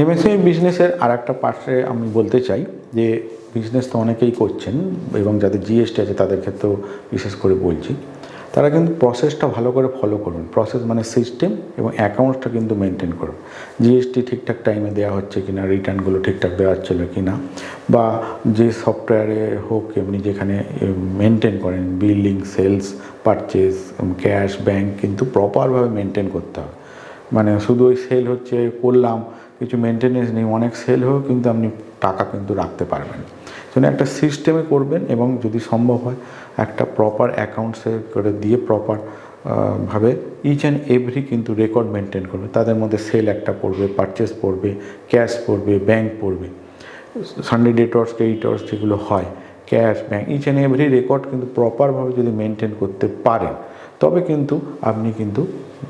MSME বিজনেসের আর একটা পার্টে আমি বলতে চাই যে বিজনেস তো অনেকেই করছেন এবং যাদের জিএসটি আছে তাদের ক্ষেত্রেও বিশেষ করে বলছি। তারা কিন্তু প্রসেসটা ভালো করে ফলো করুন। প্রসেস মানে সিস্টেম এবং অ্যাকাউন্টসটা কিন্তু মেনটেন করুন। জিএসটি ঠিকঠাক টাইমে দেওয়া হচ্ছে কি না রিটার্নগুলো ঠিকঠাক দেওয়া হচ্ছিল কি না বা যে সফটওয়্যারে হোক এমনি যেখানে মেনটেন করেন building sales purchase cash bank কিন্তু প্রপারভাবে মেনটেন করতে হবে। মানে শুধু ওই সেল হচ্ছে, করলাম, কিছু মেনটেনেন্স নেই, অনেক সেল হয়েও কিন্তু আপনি টাকা কিন্তু রাখতে পারবেন। জন্য একটা সিস্টেমে করবেন এবং যদি সম্ভব হয়, একটা প্রপার অ্যাকাউন্টসে করে দিয়ে প্রপার ভাবে ইচ অ্যান্ড এভরি কিন্তু রেকর্ড মেনটেন করবে তাদের মধ্যে সেল একটা পড়বে পারচেস পড়বে ক্যাশ পড়বে ব্যাংক পড়বে। সানডে ডেটর্স ক্রেডিটর্স যেগুলো হয় cash bank each and every record কিন্তু প্রপারভাবে যদি মেনটেন করতে পারেন, তবে কিন্তু আপনি কিন্তু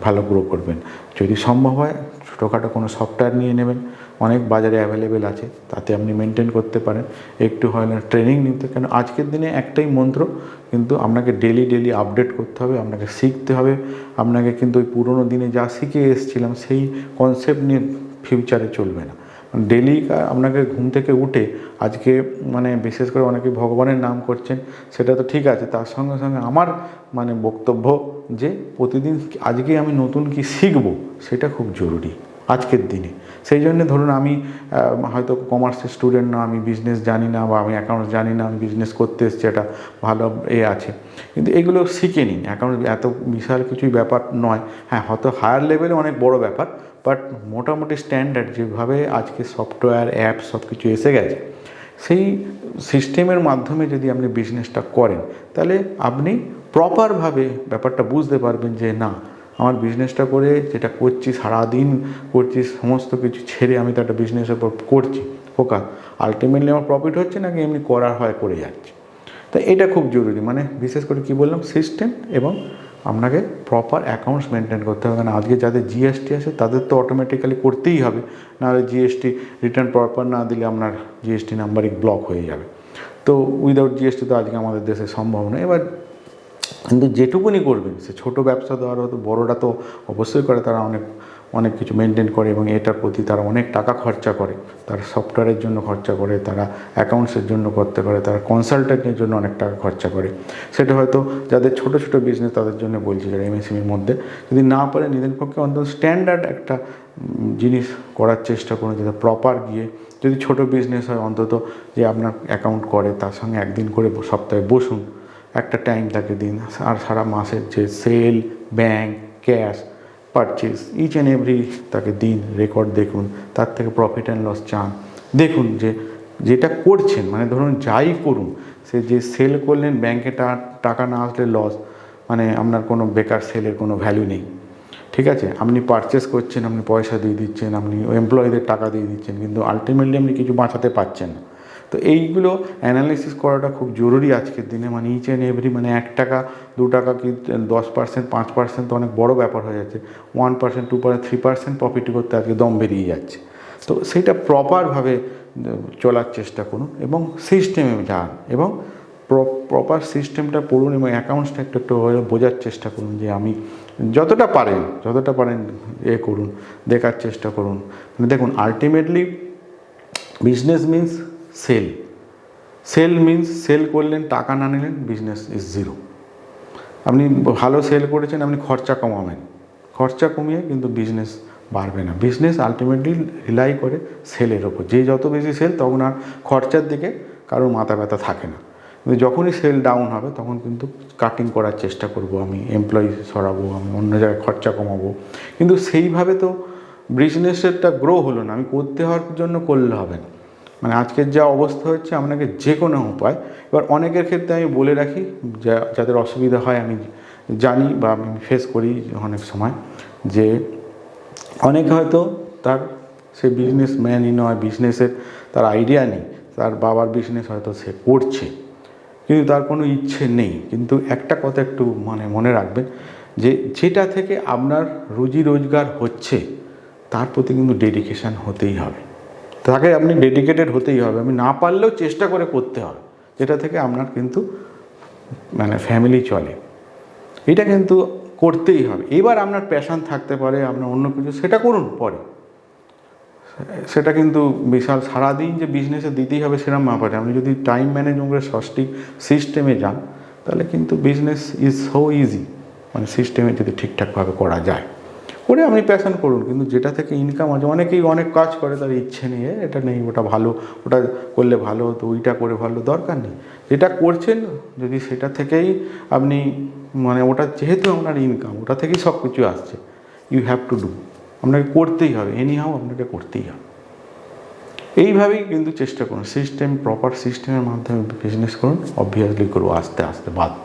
ভালো গ্রো করবেন। যদি সম্ভব হয়, ছোটোখাটো কোনো সফটওয়্যার নিয়ে নেবেন। অনেক বাজারে অ্যাভেলেবেল আছে, তাতে আপনি মেনটেন করতে পারেন। একটু হয় না ট্রেনিং নিতে, কেন আজকের দিনে একটাই মন্ত্র, কিন্তু আপনাকে ডেলি ডেলি আপডেট করতে হবে, আপনাকে শিখতে হবে। আপনাকে কিন্তু ওই পুরোনো দিনে যা শিখে এসেছিলাম, সেই কনসেপ্ট নিয়ে ফিউচারে চলবে না। ডেলি আপনাকে ঘুম থেকে উঠে আজকে মানে বিশেষ করে অনেকে ভগবানের নাম করছেন, সেটা তো ঠিক আছে। তার সঙ্গে সঙ্গে আমার মানে বক্তব্য যে প্রতিদিন আজকে আমি নতুন কি শিখব, সেটা খুব জরুরি আজকের দিনে। সেই জন্য ধরুন আমি হয়তো কমার্সের স্টুডেন্ট না, আমি বিজনেস জানি না বা আমি অ্যাকাউন্টস জানি না, আমি বিজনেস করতে এসেছি এটা ভালো এ আছে। কিন্তু এগুলো শিখে নিন। অ্যাকাউন্ট এত বিশাল কিছুই ব্যাপার নয়। হ্যাঁ হয়তো হায়ার লেভেলে অনেক বড় ব্যাপার বাট মোটামুটি স্ট্যান্ডার্ড যেভাবে আজকে সফটওয়্যার, অ্যাপ সব কিছু এসে গেছে, সেই সিস্টেমের মাধ্যমে যদি আপনি বিজনেসটা করেন, তাহলে আপনি প্রপারভাবে ব্যাপারটা বুঝতে পারবেন যে না, আমার বিজনেসটা করে যেটা করছি, সারাদিন করছি, সমস্ত কিছু ছেড়ে আমি তো একটা বিজনেসের উপর করছি ফোকাস আলটিমেটলি আমার প্রফিট হচ্ছে নাকি এমনি করার হয় করে যাচ্ছে। তো এটা খুব জরুরি মানে বিশেষ করে কি বললাম সিস্টেম এবং আপনাকে প্রপার অ্যাকাউন্টস মেনটেন করতে হবে। কারণ আজকে যাদের জিএসটি আছে, তাদের তো অটোমেটিক্যালি করতেই হবে। নাহলে জিএসটি রিটার্ন প্রপার না দিলে আপনার জিএসটি নাম্বারিং ব্লক হয়ে যাবে। তো উইদাউট জিএসটি তো আজকে আমাদের দেশে সম্ভব নয়। এবার কিন্তু যেটুকুনি করবেন, সে ছোটো ব্যবসা দেওয়ার হয়তো বড়োরা তো অবশ্যই করে, তারা অনেক অনেক কিছু মেনটেন করে এবং এটার প্রতি তারা অনেক টাকা খরচা করে। তারা সফটওয়্যারের জন্য খরচা করে, তারা অ্যাকাউন্টসের জন্য করতে করে তারা কনসালটেন্টের জন্য অনেক টাকা খরচা করে। সেটা হয়তো যাদের ছোট ছোট বিজনেস তাদের জন্য বলছি, যারা এমএসএমির মধ্যে। যদি না পারে নিজের পক্ষে অন্তত স্ট্যান্ডার্ড একটা জিনিস করার চেষ্টা করুন, যাতে প্রপার গিয়ে যদি ছোট বিজনেস হয়, অন্তত যে আপনার অ্যাকাউন্ট করে, তার সঙ্গে একদিন করে সপ্তাহে বসুন। একটা টাইম তাকে দিন। আর সারা মাসের যে sale bank cash purchase each and every তাকে দিন রেকর্ড দেখুন। তার থেকে প্রফিট অ্যান্ড লস চান। দেখুন যে, যেটা করছেন মানে ধরুন যাই করুন, সে যে সেল করলেন ব্যাংকে টাকা না আসলে লস মানে আপনার কোনো বেকার সেলের কোনো ভ্যালু নেই। ঠিক আছে? আপনি পারচেস করছেন, আপনি পয়সা দিয়ে দিচ্ছেন, আপনি এমপ্লয়ীদের টাকা দিয়ে দিচ্ছেন, কিন্তু আলটিমেটলি আপনি কিছু বাঁচাতে পারছেন না। তো এইগুলো অ্যানালিসিস করাটা খুব জরুরি আজকের দিনে। মানে ইচ অ্যান্ড এভরি মানে এক টাকা, দু টাকা কি, দশ পার্সেন্ট পাঁচ পার্সেন্ট তো অনেক বড় ব্যাপার হয়ে যাচ্ছে। One percent two percent three percent profit করতে আজকে দম বেরিয়ে যাচ্ছে। তো সেটা প্রপারভাবে চলার চেষ্টা করুন এবং সিস্টেমে যান এবং প্রপার সিস্টেমটা পড়ুন এবং অ্যাকাউন্টসটা একটু একটু বোঝার চেষ্টা করুন যে আমি যতটা পারেন যতটা পারেন এ করুন, দেখার চেষ্টা করুন। মানে দেখুন ultimately business means sale. Sale means sale করলেন, টাকা না নিলেন বিজনেস ইজ জিরো আপনি ভালো সেল করেছেন, আপনি খরচা কমাবেন। খরচা কমিয়ে কিন্তু বিজনেস বাড়বে না। বিজনেস আলটিমেটলি রিলাই করে সেলের ওপর। যে যত বেশি সেল, তখন আর খরচার দিকে কারোর মাথা ব্যথা থাকে না। কিন্তু যখনই সেল ডাউন হবে, তখন কিন্তু কাটিং করার চেষ্টা করব আমি এমপ্লয়ি সরাবো আমি, অন্য জায়গায় খরচা কমাবো। কিন্তু সেইভাবে তো বিজনেসেরটা গ্রো হলো না। আমি করতে হওয়ার জন্য করলে হবে না। মানে আজকের যা অবস্থা হচ্ছে আপনাকে যে কোনো উপায়। এবার অনেকের ক্ষেত্রে আমি বলে রাখি, যা, যাদের অসুবিধা হয়, আমি জানি বা আমি ফেস করি অনেক সময় যে, অনেকে হয়তো তার সে বিজনেস ম্যানই নয় বিজনেসের তার আইডিয়া নেই, তার বাবার বিজনেস হয়তো সে করছে, কিন্তু তার কোনো ইচ্ছে নেই। কিন্তু একটা কথা একটু মানে মনে রাখবেন যে, যেটা থেকে আপনার রুজি রোজগার হচ্ছে, তার প্রতি কিন্তু ডেডিকেশান হতেই হবে। তাকে আপনি ডেডিকেটেড হতেই হবে। আমি না পারলেও চেষ্টা করে করতে হবে। যেটা থেকে আপনার কিন্তু মানে ফ্যামিলি চলে। এটা কিন্তু করতেই হবে। এবার আপনার প্যাশান থাকতে পারে, আপনার অন্য কিছু, সেটা করুন পরে। সেটা কিন্তু বিশাল সারাদিন যে বিজনেসে দিতেই হবে সেরকম ব্যাপারে আপনি যদি টাইম ম্যানেজমেন্ট করে সঠিক সিস্টেমে যান, তাহলে কিন্তু বিজনেস ইজ সো ইজি মানে সিস্টেমে যদি ঠিকঠাকভাবে করা যায়। করে আপনি প্যাশন করুন, কিন্তু যেটা থেকে ইনকাম আছে অনেকেই অনেক কাজ করে, তার ইচ্ছে নিয়ে, এটা নেই, ওটা ভালো, ওটা করলে ভালো, তো ওইটা করে ভালো, দরকার নেই। যেটা করছেন, যদি সেটা থেকেই আপনি মানে ওটা যেহেতু আপনার ইনকাম ওটা থেকেই সব কিছু আসছে ইউ হ্যাভ টু ডু আপনাকে করতেই হবে এনি হাও আপনাকে করতেই হবে। এইভাবেই কিন্তু চেষ্টা করুন সিস্টেম প্রপার সিস্টেমের মাধ্যমে বিজনেস করুন অবভিয়াসলি করব, আস্তে আস্তে, বাধ্য।